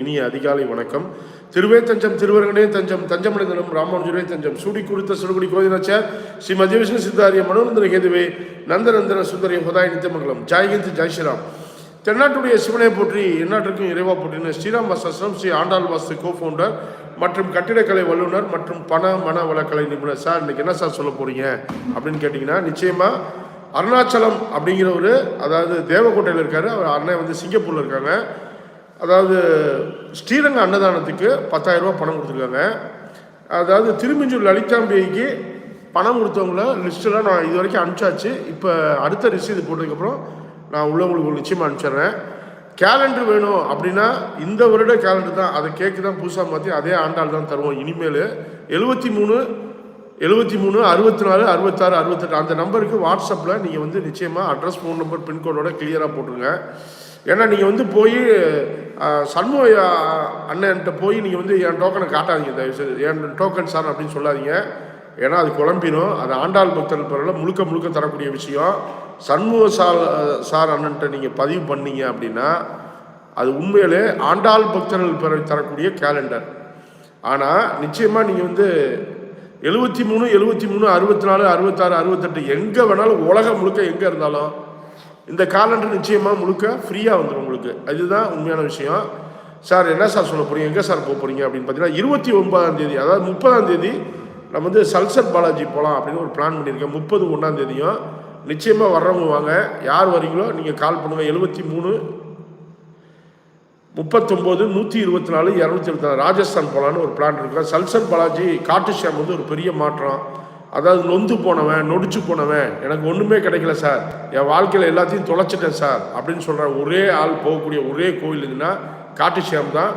இனிய அதிகாலை வணக்கம். திருவே தஞ்சம் திருவரங்கனே தஞ்சம் தஞ்சமடைந்தனம் ராமானுஜரே தஞ்சம். சூடி கொடுத்த சுடுகுடி கோதினாச்சார் ஸ்ரீ மத்திய விஷ்ணு சித்தாரிய மனோநந்தன கேதுவே நந்தநந்தன சுந்தரிய ஹுதாய நித்தியமங்கலம். ஜாய்கிந்த் ஜெய் ஸ்ரீராம். தென்னாட்டுடைய சிவனை போற்றி எந்நாட்டிற்கும் இறைவா போற்றின ஸ்ரீராம் வாசாசிரம் ஸ்ரீ ஆண்டாள் வாஸ்து கோ ஃபவுண்டர் மற்றும் கட்டிடக்கலை வல்லுநர் மற்றும் பண மன வளக்கலை நிபுணர் சார். இன்னைக்கு என்ன சார் சொல்ல போறீங்க? அப்படின்னு கேட்டிங்கன்னா நிச்சயமா அருணாச்சலம் அப்படிங்கிற ஒரு அதாவது தேவக்கோட்டையில் இருக்காரு. அவர் அண்ணன் வந்து சிங்கப்பூரில் இருக்காங்க. அதாவது ஸ்ரீரங்க அன்னதானத்துக்கு பத்தாயிரம் ரூபா பணம் கொடுத்துருக்காங்க. அதாவது திருமஞ்சூர் லலிதாம்பிகைக்கு பணம் கொடுத்தவங்கள லிஸ்ட்டெல்லாம் நான் இது வரைக்கும் அனுப்பிச்சாச்சு. இப்போ அடுத்த ரசீது போட்டதுக்கப்புறம் நான் உள்ளவங்களுக்கு நிச்சயமாக அனுப்பிச்சிடுறேன். கேலண்டர் வேணும் அப்படின்னா இந்த வருட கேலண்டர் தான். அதை கேக்கு தான் புதுசாக மாற்றி அதே ஆண்டாள் தான் தருவோம். இனிமேல் எழுபத்தி மூணு எழுபத்தி மூணு அறுபத்தி நாலு அறுபத்தாறு அறுபத்தெட்டு அந்த நம்பருக்கு வாட்ஸ்அப்பில் நீங்கள் வந்து நிச்சயமாக அட்ரஸ் ஃபோன் நம்பர் பின்கோடோட கிளியராக போட்டுருங்க. ஏன்னா நீங்கள் வந்து போய் சண்முக அண்ணன்ட்ட போய் நீங்கள் வந்து என் டோக்கனை காட்டாதீங்க தயவுசெய்து. என் டோக்கன் சார் அப்படின்னு சொல்லாதீங்க. ஏன்னா அது குழம்பினோம் அது ஆண்டாள் பக்தர்கள் பிறகு முழுக்க முழுக்க தரக்கூடிய விஷயம். சண்முக சார் சார் அண்ணன்ட்ட நீங்கள் பதிவு பண்ணீங்க அப்படின்னா அது உண்மையிலே ஆண்டாள் பக்தர்கள் பிறகு தரக்கூடிய கேலண்டர் ஆனால் நிச்சயமாக நீங்கள் வந்து எழுபத்தி மூணு எழுபத்தி மூணு அறுபத்தி நாலு அறுபத்தாறு அறுபத்தெட்டு எங்கே வேணாலும் உலகம் முழுக்க எங்கே இருந்தாலும் இந்த காலண்டர் நிச்சயமாக முழுக்க ஃப்ரீயாக வந்துடும் உங்களுக்கு. அதுதான் உண்மையான விஷயம். சார் என்ன சார் சொல்ல போகிறீங்க எங்கே சார் போக போகிறீங்க அப்படின்னு பார்த்தீங்கன்னா இருபத்தி ஒன்பதாம் தேதி அதாவது முப்பதாம் தேதி நம்ம வந்து சல்சர் பாலாஜி போகலாம் அப்படின்னு ஒரு பிளான் பண்ணியிருக்கேன். முப்பது ஒன்றாம் தேதியும். நிச்சயமாக வர்றவங்க வாங்க. யார் வரீங்களோ நீங்கள் கால் பண்ணுங்கள் எழுபத்தி மூணு முப்பத்தொம்போது நூற்றி இருபத்தி நாலு இரநூத்தி இருபத்தி நாலு. ராஜஸ்தான் போகலான்னு ஒரு பிளான் இருக்கு. சல்சன் பாலாஜி காட்டு ஷாம் வந்து ஒரு பெரிய மாற்றம். அதாவது நொந்து போனவன் நொடிச்சு போனவன் எனக்கு ஒன்றுமே கிடைக்கல சார் என் வாழ்க்கையில் எல்லாத்தையும் தொலைச்சிட்டேன் சார் அப்படின்னு சொல்கிற ஒரே ஆள் போகக்கூடிய ஒரே கோயில் இதுன்னா காட்டுஷியாம் தான்.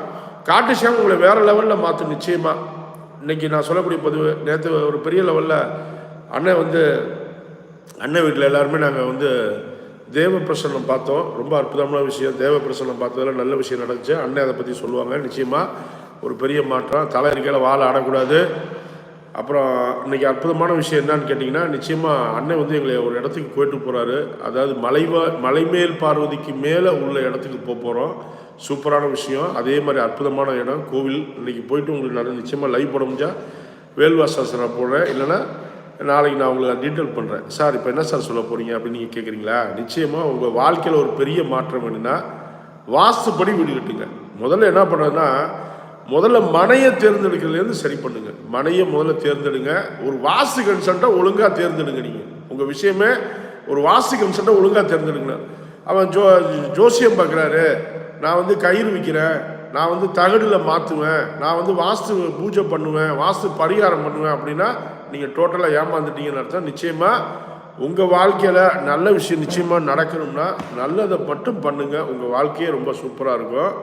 காட்டுஷியாம் உங்களை வேறு லெவலில் மாற்றும் நிச்சயமாக இன்னைக்கு நான் சொல்லக்கூடிய பதிவு நேற்று ஒரு பெரிய லெவலில் அண்ணன் வந்து அண்ணன் வீட்டில் எல்லாருமே நாங்கள் வந்து தேவ பிரசன்னம் பார்த்தோம். ரொம்ப அற்புதமான விஷயம். தேவ பிரசன்னம் பார்த்ததில் நல்ல விஷயம் நடந்துச்சு. அண்ணன் அதை பற்றி சொல்லுவாங்க. நிச்சயமாக ஒரு பெரிய மாற்றம். தலை இருக்கையில் வாழை ஆடக்கூடாது. அப்புறம் இன்னைக்கு அற்புதமான விஷயம் என்னன்னு கேட்டிங்கன்னா நிச்சயமாக அண்ணன் வந்து எங்களை ஒரு இடத்துக்கு போயிட்டு போகிறாரு அதாவது மலைவா மலைமேல் பார்வதிக்கு மேலே உள்ள இடத்துக்கு போக போகிறோம் சூப்பரான விஷயம். அதே மாதிரி அற்புதமான இடம் கோவில். இன்றைக்கி போயிட்டு உங்களுக்கு நான் நிச்சயமாக லைவ் போட முடிஞ்சால் வேல்வாசாசனம் போடுறேன். இல்லைன்னா நாளைக்கு நான் உங்களுக்கு டீட்டெயில் பண்ணுறேன் சார் இப்போ என்ன சார் சொல்ல போகிறீங்க அப்படின்னு நீங்கள் கேட்குறீங்களா நிச்சயமாக உங்கள் வாழ்க்கையில் ஒரு பெரிய மாற்றம் என்னென்னா வாஸ்துப்படி வீடு கட்டுங்க. முதல்ல என்ன பண்ணுறதுன்னா முதல்ல மனையை தேர்ந்தெடுக்கிறதுலேருந்து சரி பண்ணுங்க. மனையை முதல்ல தேர்ந்தெடுங்க. ஒரு வாஸ்து கன்சல்ட்டை ஒழுங்காக தேர்ந்தெடுங்க நீங்கள் உங்கள் விஷயமே ஒரு வாஸ்து கன்சல்ட்டை ஒழுங்காக தேர்ந்தெடுங்க. அவன் ஜோ ஜோசியம் பார்க்குறாரு. நான் வந்து கயிறு விற்கிறேன் நான் வந்து தகடில் மாற்றுவேன் நான் வந்து வாஸ்து பூஜை பண்ணுவேன். வாஸ்து பரிகாரம் பண்ணுவேன் அப்படின்னா நீங்கள் டோட்டலாக ஏமாந்துட்டீங்கன்னு அர்த்தம். நிச்சயமாக உங்கள் வாழ்க்கையில் நல்ல விஷயம் நிச்சயமாக நடக்கணும்னா நல்லதை மட்டும் பண்ணுங்கள் உங்கள் வாழ்க்கையே ரொம்ப சூப்பராக இருக்கும்.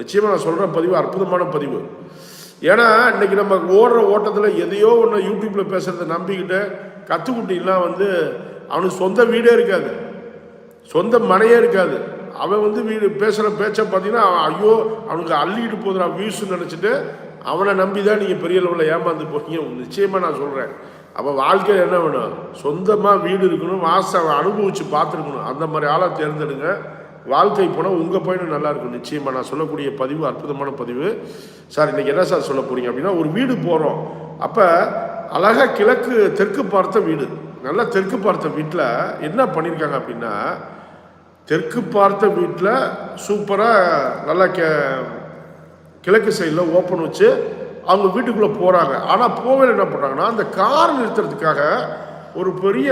நிச்சயமாக நான் சொல்கிற பதிவு அற்புதமான பதிவு. ஏன்னா இன்றைக்கி நம்ம ஓடுற ஓட்டத்தில் எதையோ ஒன்று யூடியூப்பில் பேசுகிறத நம்பிக்கிட்டு கற்றுக்கிட்டீங்கன்னா வந்து அவனுக்கு சொந்த வீடே இருக்காது. சொந்த மனையே இருக்காது. அவன் வந்து வீடு பேசுகிற பேச்சை பார்த்தீங்கன்னா அவன் ஐயோ அவனுக்கு அள்ளிக்கிட்டு போதுடா வியூஸ்ன்னு நினச்சிட்டு அவனை நம்பி தான் நீங்கள் பெரிய லெவலில் ஏமாந்து போகிறீங்க நிச்சயமாக நான் சொல்கிறேன் அப்போ வாழ்க்கையில் என்ன வேணும்? சொந்தமாக வீடு இருக்கணும் வாச அனுபவித்து பார்த்துருக்கணும். அந்த மாதிரி ஆளை தேர்ந்தெடுங்க. வாழ்க்கை போனால் உங்கள் பயணம் நல்லாயிருக்கும் நிச்சயமாக நான் சொல்லக்கூடிய பதிவு அற்புதமான பதிவு. சார் இன்றைக்கி என்ன சார் சொல்ல போகிறீங்க அப்படின்னா ஒரு வீடு போகிறோம் அப்போ அழகாக கிழக்கு தெற்கு பார்த்த வீடு. நல்லா தெற்கு பார்த்த வீட்டில் என்ன பண்ணியிருக்காங்க அப்படின்னா தெற்கு பார்த்த வீட்டில் சூப்பராக நல்லா கே கிழக்கு சைடில் ஓப்பன் வச்சு அவங்க வீட்டுக்குள்ளே போகிறாங்க ஆனால் போவேல என்ன பண்ணுறாங்கன்னா அந்த கார் நிறுத்துறதுக்காக ஒரு பெரிய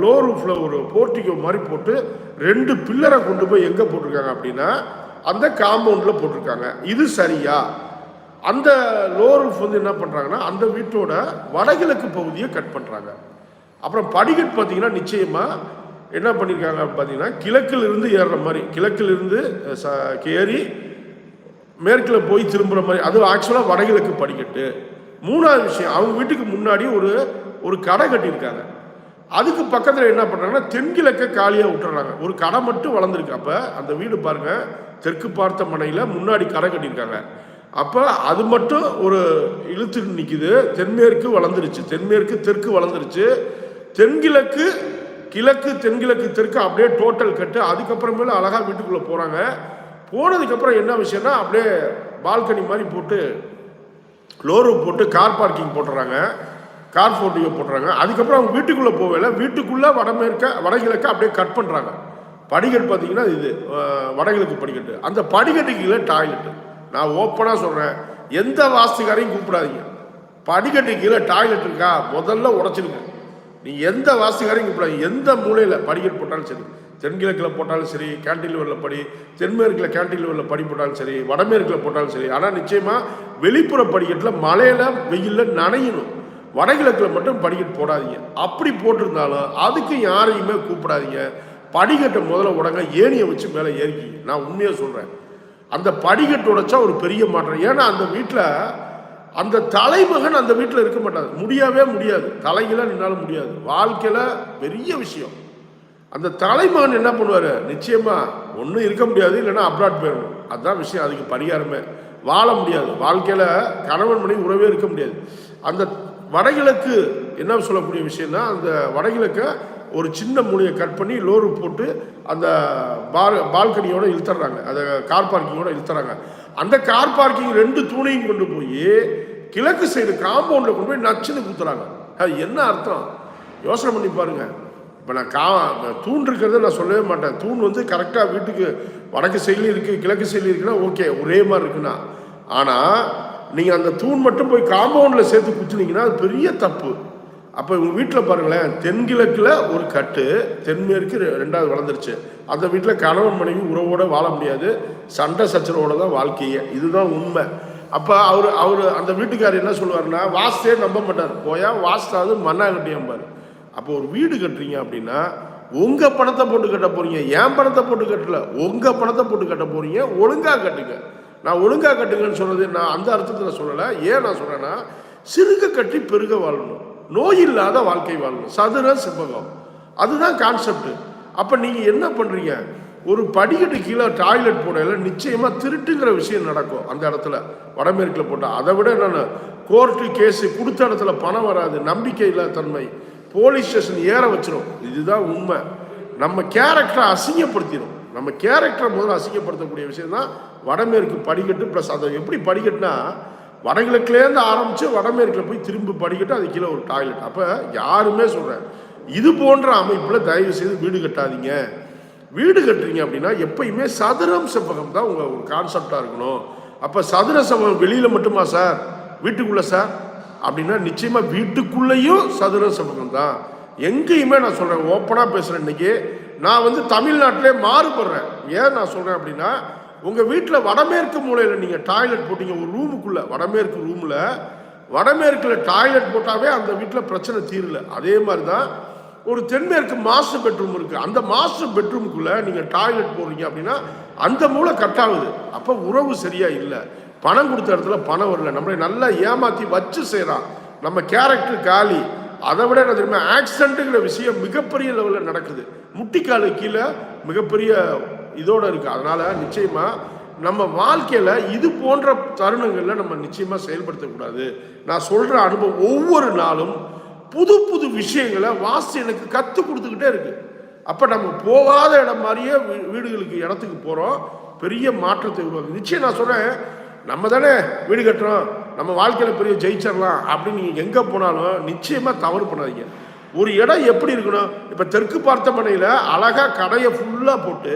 லோ ரூஃபில் ஒரு போர்ட்டிகோ மாதிரி போட்டு ரெண்டு பில்லரை கொண்டு போய் எங்கே போட்டிருக்காங்க அப்படின்னா அந்த காம்பவுண்டில் போட்டிருக்காங்க. இது சரியா? அந்த லோ ரூஃப் வந்து என்ன பண்ணுறாங்கன்னா அந்த வீட்டோட வடகிழக்கு பகுதியை கட் பண்ணுறாங்க அப்புறம் படிக்கட் பார்த்தீங்கன்னா நிச்சயமாக என்ன பண்ணியிருக்காங்க பார்த்தீங்கன்னா கிழக்கில் இருந்து ஏறுற மாதிரி கிழக்கில் இருந்து ச- ஏறி மேற்கில் போய் திரும்புகிற மாதிரி அது ஆக்சுவலாக வடகிழக்கு படிக்கட்டு. மூணாவது விஷயம் அவங்க வீட்டுக்கு முன்னாடி ஒரு ஒரு கடை கட்டியிருக்காங்க. அதுக்கு பக்கத்தில் என்ன பண்ணுறாங்கன்னா தென்கிழக்க காலியாக விட்டுறாங்க. ஒரு கடை மட்டும் வளர்ந்துருக்கு. அப்போ அந்த வீடு பாருங்கள் தெற்கு பார்த்த மனையில் முன்னாடி கடை கட்டியிருக்காங்க. அப்போ அது மட்டும் ஒரு இழுத்துட்டு நிற்கிது தென்மேற்கு வளர்ந்துருச்சு. தென்மேற்கு தெற்கு வளர்ந்துருச்சு. தென்கிழக்கு கிழக்கு தென்கிழக்கு தெற்கு அப்படியே டோட்டல் கட்டு அதுக்கப்புறமேல அழகாக வீட்டுக்குள்ளே போகிறாங்க போனதுக்கப்புறம் என்ன விஷயம்னா அப்படியே பால்கனி மாதிரி போட்டு லோரு போட்டு கார் பார்க்கிங் போட்டுறாங்க. கார் போட்டியோ போடுறாங்க அதுக்கப்புறம் அவங்க வீட்டுக்குள்ளே போகல. வீட்டுக்குள்ளே வடமேற்க வடகிழக்க அப்படியே கட் பண்ணுறாங்க படிக்கட்டு பார்த்தீங்கன்னா இது வடகிழக்கு படிக்கட்டு. அந்த படிக்கட்டு கீழே டாய்லெட்டு நான் ஓப்பனாக சொல்கிறேன் எந்த வாஸ்துக்காரையும் கூப்பிடாதீங்க. படிக்கட்டு கீழே டாய்லெட் இருக்கா? முதல்ல உடச்சிருங்க நீ எந்த வாஸ்துக்காரையும் கூப்பிடாதீங்க. எந்த மூலையில் படிக்கட்டு போட்டாலும் சரி தென்கிழக்கில் போட்டாலும் சரி கேன்டிலிவரில் படி தென்மேற்கில் கேன்டிலிவரில் படி போட்டாலும் சரி வடமேற்கில் போட்டாலும் சரி. ஆனால் நிச்சயமாக வெளிப்புற படிக்கட்டில் மழையில் வெயிலில் நனையணும். வடகிழக்கில் மட்டும் படிக்கட்டு போடாதீங்க. அப்படி போட்டிருந்தாலும் அதுக்கு யாரையுமே கூப்பிடாதீங்க. படிக்கட்டை முதல்ல உடங்க ஏணியை வச்சு மேலே ஏறிக்கிங்க. நான் உண்மையாக சொல்கிறேன் அந்த படிக்கட்டு உடைச்சா ஒரு பெரிய மாற்றம். ஏன்னா அந்த வீட்டில் அந்த தலைமகன் அந்த வீட்டில் இருக்க மாட்டாது முடியவே முடியாது. தலைகீழ நின்னாலும் முடியாது. வாழ்க்கையில் பெரிய விஷயம். அந்த தலைமகன் என்ன பண்ணுவார்? நிச்சயமாக ஒன்றும் இருக்க முடியாது இல்லைன்னா அப்ராட் போயிடணும் அதுதான் விஷயம். அதுக்கு பரிகாரமே. வாழ முடியாது. வாழ்க்கையில் கணவன் மணி உறவே இருக்க முடியாது. அந்த வடகிழக்கு என்ன சொல்லக்கூடிய விஷயம்னா அந்த வடகிழக்க ஒரு சின்ன மூலையை கட் பண்ணி லோரு போட்டு அந்த பால் பால்கனியோட இழுத்துறாங்க. அந்த கார் பார்க்கிங்கோட இழுத்துறாங்க. அந்த கார் பார்க்கிங் ரெண்டு தூணையும் கொண்டு போய் கிழக்கு சைடு காம்பவுண்டில் கொண்டு போய் நச்சுன்னு குத்துறாங்க. அது என்ன அர்த்தம்? யோசனை பண்ணி பாருங்க. இப்போ நான் கா தூண் இருக்கிறத நான் சொல்லவே மாட்டேன். தூண் வந்து கரெக்டாக வீட்டுக்கு வடக்கு சைட்லையும் இருக்குது கிழக்கு சைட்லையும் இருக்குன்னா ஓகே ஒரே மாதிரி இருக்குன்னா. ஆனால் நீங்கள் அந்த தூண் மட்டும் போய் காம்பவுண்டில் சேர்த்து குத்துனீங்கன்னா அது பெரிய தப்பு. அப்போ உங்கள் வீட்டில் பாருங்களேன் தென்கிழக்கில் ஒரு கட்டு தென்மேற்கு ரெண்டாவது வளர்ந்துருச்சு. அந்த வீட்டில் கணவன் மனைவி உறவோட வாழ முடியாது. சண்டை சச்சரவோட தான் வாழ்க்கையே. இதுதான் உண்மை. அப்போ அவர் அவர் அந்த வீட்டுக்காரர் என்ன சொல்லுவாருன்னா வாஸ்தே நம்ப மாட்டார். போயா வாஸ்தாவது மண்ணா கட்டியம்பார் அப்போ ஒரு வீடு கட்டுறீங்க அப்படின்னா உங்கள் பணத்தை போட்டு கட்ட போகிறீங்க என் பணத்தை போட்டு கட்டல. உங்கள் பணத்தை போட்டு கட்ட போகிறீங்க ஒழுங்காக கட்டுங்க. நான் ஒழுங்காக கட்டுங்கன்னு சொன்னது நான் அந்த அர்த்தத்தில் சொல்லலை. ஏன் நான் சொல்கிறேன்னா சிறுக கட்டி பெருக வாழணும். நோய் இல்லாத வாழ்க்கை வாழணும். சதுர செவ்வகம். அதுதான் கான்செப்ட் அப்போ நீங்கள் என்ன பண்ணுறீங்க ஒரு படிக்கட்டு கீழே டாய்லெட் போடையில் நிச்சயமாக திருட்டுங்கிற விஷயம் நடக்கும் அந்த இடத்துல. வடமேற்கில் போட்டால் அதை விட நான் கோர்ட்டு கேஸு கொடுத்த இடத்துல பணம் வராது. நம்பிக்கை இல்லாத தன்மை. போலீஸ் ஸ்டேஷன் ஏற வச்சிரும். இதுதான் உண்மை. நம்ம கேரக்டரை அசிங்கப்படுத்திடும் நம்ம கேரக்டரை முதல்ல அசிங்கப்படுத்தக்கூடிய விஷயம் தான் வடமேற்கு படிக்கட்டு ப்ளஸ் அதை எப்படி படிக்கட்டுனா வடகிழக்குலேருந்து ஆரம்பித்து வடமேற்கில் போய் திரும்ப படிக்கட்டு அது கீழே ஒரு டாய்லெட் அப்போ யாருமே சொல்கிறேன் இது போன்ற அமைப்பில் தயவு செய்து வீடு கட்டாதீங்க. வீடு கட்டுறீங்க அப்படின்னா எப்பயுமே சதுரம் செவ்வகம் தான் உங்கள் ஒரு கான்செப்டாக இருக்கணும். அப்போ சதுர செவ்வகம் வெளியில் மட்டுமா சார்? வீட்டுக்குள்ளே சார்? அப்படின்னா நிச்சயமாக வீட்டுக்குள்ளேயும் சதுர செவ்வகம் தான். எங்கேயுமே நான் சொல்கிறேன் ஓப்பனாக பேசுகிறேன் இன்னைக்கு. நான் வந்து தமிழ்நாட்டிலே மாறுபடுறேன். ஏன் நான் சொல்கிறேன் அப்படின்னா உங்கள் வீட்டில் வடமேற்கு மூலையில் நீங்கள் டாய்லெட் போட்டீங்க ஒரு ரூமுக்குள்ளே வடமேற்கு ரூமில் வடமேற்கில் டாய்லெட் போட்டாவே அந்த வீட்டில் பிரச்சனை தீரல. அதே மாதிரி தான் ஒரு தென்மேற்கு மாஸ்டர் பெட்ரூம் இருக்குது அந்த மாஸ்டர் பெட்ரூமுக்குள்ளே நீங்கள் டாய்லெட் போடுறீங்க அப்படின்னா அந்த மூளை கட் ஆகுது. அப்போ உறவு சரியாக இல்லை. பணம் கொடுத்த இடத்துல பணம் வரல. நம்மளை நல்லா ஏமாற்றி வச்சு செய்கிறான் நம்ம கேரக்டர் காலி. அதை விட என்ன தெரியுமா? ஆக்சிடென்ட்டுங்கிற விஷயம் மிகப்பெரிய லெவலில் நடக்குது. முட்டிக்காலு கீழே மிகப்பெரிய இதோடு இருக்குது அதனால் நிச்சயமாக நம்ம வாழ்க்கையில் இது போன்ற தருணங்களில் நம்ம நிச்சயமாக செயல்படுத்தக்கூடாது. நான் சொல்கிற அனுபவம் ஒவ்வொரு நாளும் புது புது விஷயங்களை வாசி எனக்கு கற்றுக் கொடுத்துக்கிட்டே இருக்குது அப்போ நம்ம போகாத இடம் மாதிரியே வீ- வீடுகளுக்கு இடத்துக்கு போகிறோம் பெரிய மாற்றத்தை உருவாக்குது. நிச்சயம் நான் சொல்கிறேன் நம்ம தானே வீடு கட்டுறோம். நம்ம வாழ்க்கையில் பெரிய ஜெயிச்சிடலாம் அப்படின்னு நீங்கள் எங்கே போனாலும் நிச்சயமாக தவறு பண்ணாதீங்க. ஒரு இடம் எப்படி இருக்கணும் இப்போ தெற்கு பார்த்த மனையில் அழகாக கடையை ஃபுல்லாக போட்டு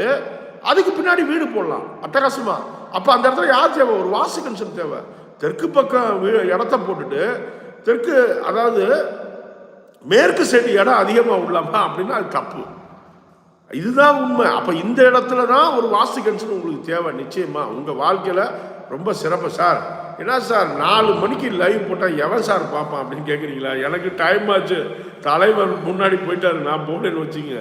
அதுக்கு பின்னாடி வீடு போடலாம். அட்டகாசமாக அப்போ அந்த இடத்துல யார் தேவை? ஒரு வாசு கன்சன் தேவை. தெற்கு பக்கம் வீ இடத்த போட்டுட்டு தெற்கு அதாவது மேற்கு சைடு இடம் அதிகமாக உள்ளாமா அப்படின்னா அது தப்பு. இதுதான் உண்மை. அப்போ இந்த இடத்துல தான் ஒரு வாஸ்து கன்சன் உங்களுக்கு தேவை நிச்சயமாக உங்கள் வாழ்க்கையில் ரொம்ப சிறப்பு சார். என்ன சார் நாலு மணிக்கு லைவ் போட்டால் எவன் சார் பார்ப்பான் அப்படின்னு கேட்குறீங்களா எனக்கு டைம் ஆச்சு. தலைவர் முன்னாடி போயிட்டாரு. நான் போனேன்னு வச்சுங்க?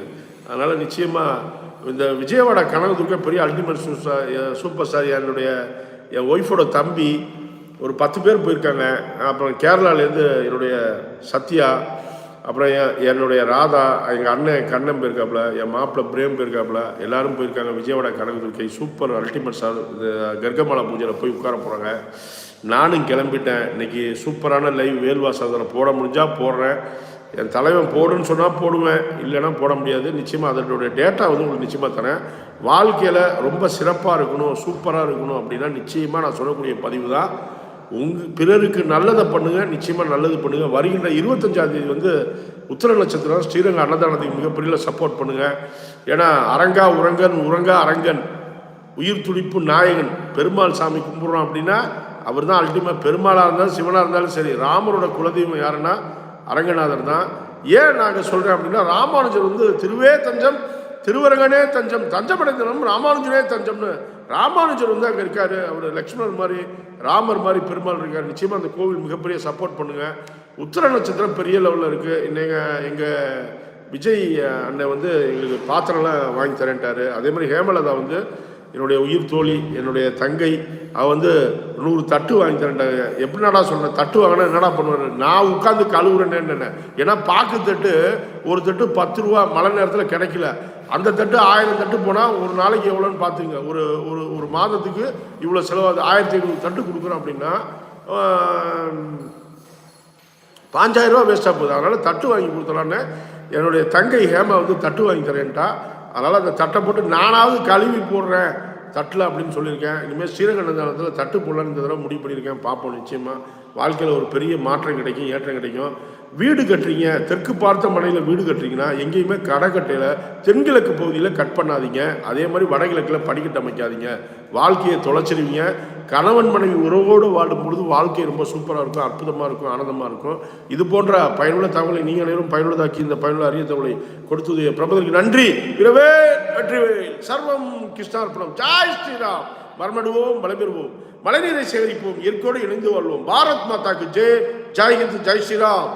அதனால் நிச்சயமாக இந்த விஜயவாடா கனவு துர்க்கா பெரிய அல்டிமேட் சூப்பர் ஸ்டார் என்னுடைய என் ஒய்ஃபோட தம்பி. ஒரு பத்து பேர் போயிருக்காங்க. அப்புறம் கேரளாலேருந்து என்னுடைய சத்யா. அப்புறம் என் என்னுடைய ராதா எங்கள் அண்ணன் கண்ணன் போயிருக்காப்புல என் மாப்பிள்ளை பிரேம் போயிருக்காப்புல எல்லாரும் போயிருக்காங்க. Vijayawada Kanaka Durga super ultimate sir. இந்த கர்கமாலா பூஜையில் போய் உட்கார போகிறாங்க நானும் கிளம்பிட்டேன். இன்றைக்கி சூப்பரான லைவ் வேல்வா சாதனை போட முடிஞ்சால் போடுறேன். என் தலைவன் போடுன்னு சொன்னால் போடுவேன். இல்லைன்னா போட முடியாது. நிச்சயமாக அதனுடைய டேட்டா வந்து உங்களுக்கு நிச்சயமாக தரேன். வாழ்க்கையில் ரொம்ப சிறப்பாக இருக்கணும் சூப்பராக இருக்கணும் அப்படின்னா நிச்சயமாக நான் சொல்லக்கூடிய பதிவு தான் உங்க பிறருக்கு நல்லதை பண்ணுங்க நிச்சயமாக நல்லது பண்ணுங்க. வருகின்ற இருபத்தஞ்சாம் தேதி வந்து உத்தர நட்சத்திரம் ஸ்ரீரங்க அன்னதானத்துக்கு மிகப்பெரிய சப்போர்ட் பண்ணுங்க. ஏன்னா அரங்கா உரங்கன் உரங்கா அரங்கன் உயிர் துடிப்பு நாயகன் பெருமாள் சாமி கும்பிட்றோம் அப்படின்னா அவர் தான் அல்டிமேட் பெருமாளாக இருந்தாலும் சிவனாக இருந்தாலும் சரி ராமரோட குலதெய்வம் யாருன்னா அரங்கநாதர் தான். ஏன் நாங்கள் சொல்கிறேன் அப்படின்னா ராமானுஜர் வந்து திருவே தஞ்சம் திருவரங்கனே தஞ்சம் தஞ்சமடைந்தனும் ராமானுஜனே தஞ்சம்னு ராமானுஜர் வந்து அங்கே இருக்காரு. அவர் லக்ஷ்மணர் மாதிரி ராமர் மாதிரி பெருமாள் இருக்கார். நிச்சயமாக அந்த கோவில் மிகப்பெரிய சப்போர்ட் பண்ணுங்க. உத்தர நட்சத்திரம் பெரிய லெவலில் இருக்குது இன்னைக்கு எங்கள் விஜய் அண்ணன் வந்து எங்களுக்கு பாத்திரம்லாம் வாங்கி தரேன்ட்டாரு. அதே மாதிரி ஹேமலதா வந்து என்னுடைய உயிர் தோழி என்னுடைய தங்கை அவ வந்து நூறு தட்டு வாங்கி தரேன்டாங்க எப்படினாடா சொன்னேன் தட்டு வாங்கினா என்னடா பண்ணுவார்? நான் உட்காந்து கழுவுறேன்னு ஏன்னா பாக்கு தட்டு ஒரு தட்டு பத்து ரூபா மழை நேரத்தில் கிடைக்கல. அந்த தட்டு ஆயிரம் தட்டு போனால் ஒரு நாளைக்கு எவ்வளோன்னு பார்த்துங்க ஒரு ஒரு ஒரு மாதத்துக்கு இவ்வளோ செலவாகுது. ஆயிரத்தி ஐநூறு தட்டு கொடுக்குறோம் அப்படின்னா ஆஹ், பாஞ்சாயிரம் ரூபா வேஸ்ட்டாக போகுது. அதனால் தட்டு வாங்கி கொடுத்தலான்னு என்னுடைய தங்கை ஹேமா வந்து தட்டு வாங்கி தரேன்ட்டா. அதனால் அந்த தட்டை போட்டு நானாவது கழுவி போடுறேன். தட்டில் அப்படின்னு சொல்லியிருக்கேன். இனிமேல் ஸ்ரீரங்கநந்தனத்தில் தட்டு போடலான்னு இந்த தடவை முடிவு பண்ணியிருக்கேன். பார்ப்போம் நிச்சயமாக வாழ்க்கையில் ஒரு பெரிய மாற்றம் கிடைக்கும் ஏற்றம் கிடைக்கும். வீடு கட்டுறீங்க தெற்கு பார்த்த மனையில் வீடு கட்டுறீங்கன்னா எங்கேயுமே கடை கட்டையில் தென்கிழக்கு பகுதியில் கட் பண்ணாதீங்க. அதே மாதிரி வடகிழக்கில் படிக்கட்டு அமைக்காதீங்க. வாழ்க்கையை தொலைச்சிருவீங்க கணவன் மனைவி உறவோடு வாடும் பொழுது வாழ்க்கை ரொம்ப சூப்பராக இருக்கும் அற்புதமாக இருக்கும் ஆனந்தமாக இருக்கும். இது போன்ற பயனுள்ள தகவலை நீங்கள் அனைவரும் பயனுள்ளதாக்கி இந்த பயனுள்ள அரிய தகவலை கொடுத்தது பிரபதற்கு நன்றி. இரவே நன்றி. சர்வம் கிருஷ்ணார்ப்பணம் ஜாய் ஸ்ரீராம். மர்மடுவோம் பலபெறுவோம் மழைநீரை சேகரிப்போம் இயற்கையோடு இணைந்து வாழ்வோம். பாரத் மாதாக்கு ஜெய் ஜெய் ஹிந்த் ஜெய் ஸ்ரீராம்.